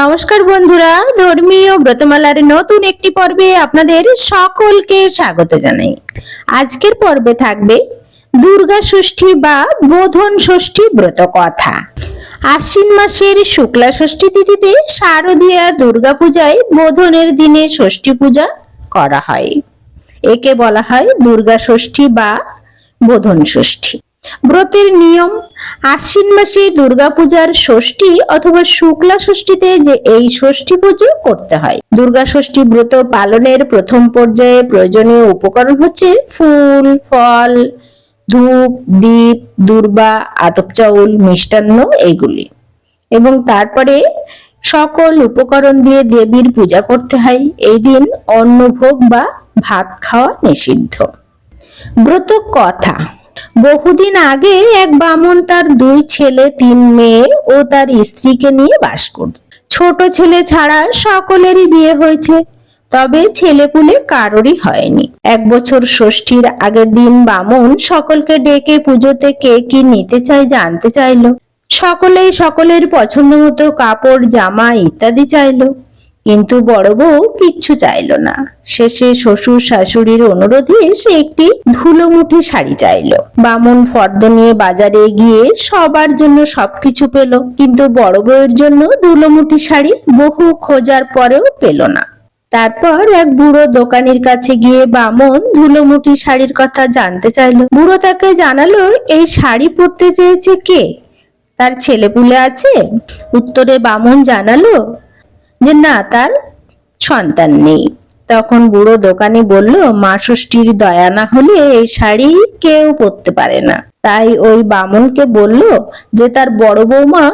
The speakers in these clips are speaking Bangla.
নমস্কার বন্ধুরা, ধর্মীয় ব্রতমালার নতুন একটি পর্বে আপনাদের সকলকে স্বাগত জানাই। আজকের পর্বে থাকবে দুর্গা ষষ্ঠী বা বোধন ষষ্ঠী ব্রত কথা। আশ্বিন মাসের শুক্লা ষষ্ঠী তিথিতে শারদীয়া দুর্গা পূজায় বোধনের দিনে ষষ্ঠী পূজা করা হয়। একে বলা হয় দুর্গা ষষ্ঠী বা বোধন ষষ্ঠী। ব্রতের নিয়ম, আশ্বিন মাসে দুর্গাপূজার ষষ্ঠী অথবা শুক্লা ষষ্ঠীতে যে এই ষষ্ঠী পুজো করতে হয়। দুর্গা ষষ্ঠী ব্রত পালনের প্রথম পর্যায়ে প্রয়োজনীয় উপকরণ হচ্ছে ফুল, ফল, ধূপ, দীপ, দুর্বা, আতপ চাউল, মিষ্টান্ন এইগুলি এবং তারপরে সকল উপকরণ দিয়ে দেবীর পূজা করতে হয়। এই দিন অন্নভোগ বা ভাত খাওয়া নিষিদ্ধ। ব্রত কথা। বহুদিন আগে এক বামন তার দুই ছেলে, তিন মেয়ে ও তার স্ত্রীকে নিয়ে বাস করত। ছোট ছেলে ছাড়া সকলেরই বিয়ে হয়েছে, তবে ছেলেপুলে কারোরই হয়নি। এক বছর ষষ্ঠীর আগের দিন বামন সকলকে ডেকে পুজোতে কে কি নিতে চায় জানতে চাইলো। সকলেই সকলের পছন্দ মতো কাপড়, জামা ইত্যাদি চাইলো। কিন্তু বড় বউ কিচ্ছু চাইলো না। শেষে শ্বশুর শাশুড়ির অনুরোধে সে একটি ধুলোমুঠি শাড়ি চাইলো। বামন ফর্দ নিয়ে বাজারে গিয়ে সবার জন্য সবকিছু পেল, কিন্তু বড় বউয়ের জন্য ধুলোমুঠি শাড়ি বহু খোঁজার পরেও পেল না। তারপর এক বুড়ো দোকানির কাছে গিয়ে বামন ধুলোমুঠি শাড়ির কথা জানতে চাইলো। বুড়ো তাকে জানালো, এই শাড়ি পরতে চেয়েছে কে? তার ছেলেপুলে আছে? উত্তরে বামন জানালো যে না, তার সন্তান নেই। তখন বুড়ো দোকানি বলল, মা ষষ্ঠীর দয়া না হলে এই শাড়ি কেউ পরতে পারে না। তাই ওই বামনকে বলল যে, তার বড় বৌমা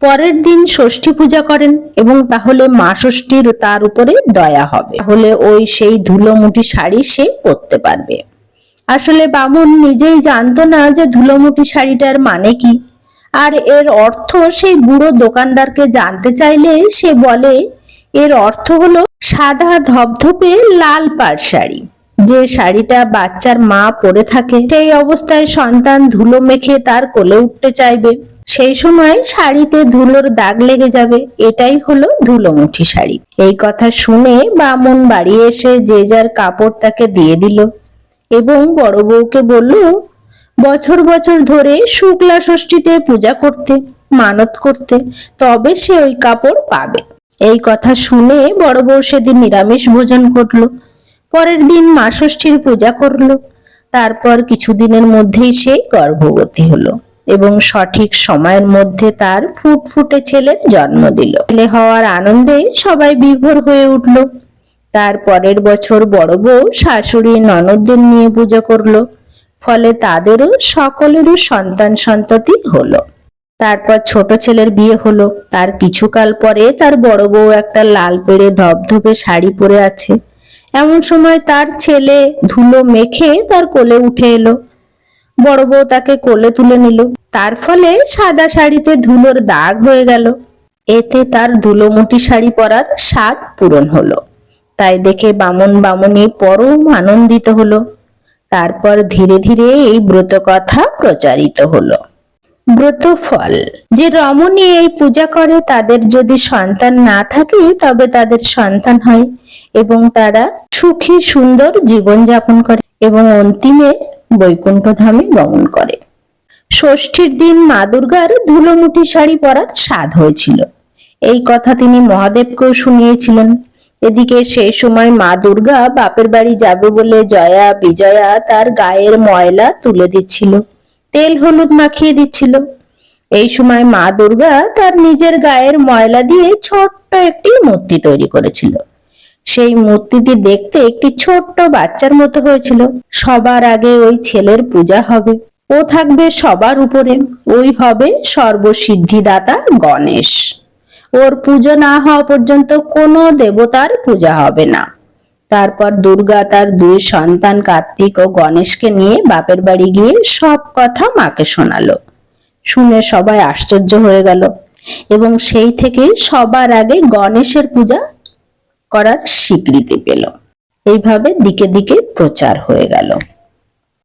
পরের দিন ষষ্ঠী পূজা করেন এবং তাহলে মা ষষ্ঠীর তার উপরে দয়া হবে। তাহলে ওই সেই ধুলোমুঠি শাড়ি সে পরতে পারবে। আসলে বামন নিজেই জানতো না যে, ধুলোমুঠি শাড়িটার মানে কি। আর এর অর্থ সেই বুড়ো দোকানদারকে জানতে চাইলে সে বলে, এর অর্থ হলো সাদা ধপধপে লাল পাড় শাড়ি। যে শাড়িটা বাচ্চার মা পরে থাকে, সেই অবস্থায় সন্তান ধুলো মেখে তার কোলে উঠতে চাইবে। সেই সময় শাড়িতে ধুলোর দাগ লেগে যাবে। এটাই হলো ধুলোমুঠি শাড়ি। এই কথা শুনে বামন বাড়ি এসে যে যার কাপড় তাকে দিয়ে দিল এবং বড় বউকে বলল বছর বছর ধরে শুক্লা ষষ্ঠীতে পূজা করতে, মানত করতে, তবে সে ওই কাপড় পাবে। এই কথা শুনে বড় বউ সেদিন নিরামিষ ভোজন করল। পরের দিন মা ষষ্ঠীর পূজা করল। তারপর কিছুদিনের মধ্যেই সে গর্ভবতী হলো এবং সঠিক সময়ের মধ্যে তার ফুটফুটে ছেলের জন্ম দিল। ছেলে হওয়ার আনন্দে সবাই বিভোর হয়ে উঠল। তার পরের বছর বড় বউ শাশুড়ি ননদদের নিয়ে পূজা করল। ফলে তাদেরও সকলেরও সন্তান সন্ততি হলো। তারপর ছোট ছেলের বিয়ে হলো। তার কিছুকাল পরে তার বড় বউ একটা লাল পেড়ে ধবধবে শাড়ি পরে আছে। এমন সময় তার ছেলে ধুলো মেখে তার কোলে উঠে এলো। বড় বউ তাকে কোলে তুলে নিল। তার ফলে সাদা শাড়িতে ধুলোর দাগ হয়ে গেল। এতে তার ধুলোমুটি শাড়ি পরার স্বাদ পূরণ হলো। তাই দেখে বামন বামনি পরম আনন্দিত হলো। তারপর ধীরে ধীরে এই ব্রত কথা প্রচারিত হলো। ব্রত ফল। যে রমণী এই পূজা করে, তাদের যদি সন্তান না থাকে, তবে তাদের সন্তান হয় এবং তারা সুখী, সুন্দর জীবন যাপন করে এবং অন্তিমে বৈকুণ্ঠ ধামে গমন করে। ষষ্ঠীর দিন মা দুর্গার ধুলোমুঠি শাড়ি পরার স্বাদ হয়েছিল। এই কথা তিনি মহাদেবকেও শুনিয়েছিলেন। এদিকে সেই সময় মা দুর্গা বাপের বাড়ি যাবে বলে জয়া, বিজয়া তার গায়ের ময়লা তুলে দিচ্ছিল। তেল হলুদ মাখিয়ে দিচ্ছিল। এই সময় মা দুর্গা তার নিজের গায়ের ময়লা দিয়ে ছোট্ট একটি মূর্তি তৈরি করেছিল। সেই মূর্তিটি দেখতে একটি ছোট্ট বাচ্চার মতো হয়েছিল। সবার আগে ওই ছেলের পূজা হবে। ও থাকবে সবার উপরে। ওই হবে সর্বসিদ্ধিদাতা গণেশ। ওর পুজো না হওয়া পর্যন্ত কোনো দেবতার পূজা হবে না। তারপর দুর্গা তার দুই সন্তান কার্তিক ও গণেশকে নিয়ে বাপের বাড়ি গিয়ে সব কথা মাকে শোনালো। শুনে সবাই আশ্চর্য হয়ে গেল এবং সেই থেকে সবার আগে গণেশের পূজা করার স্বীকৃতি পেল। এইভাবে দিকে দিকে প্রচার হয়ে গেল।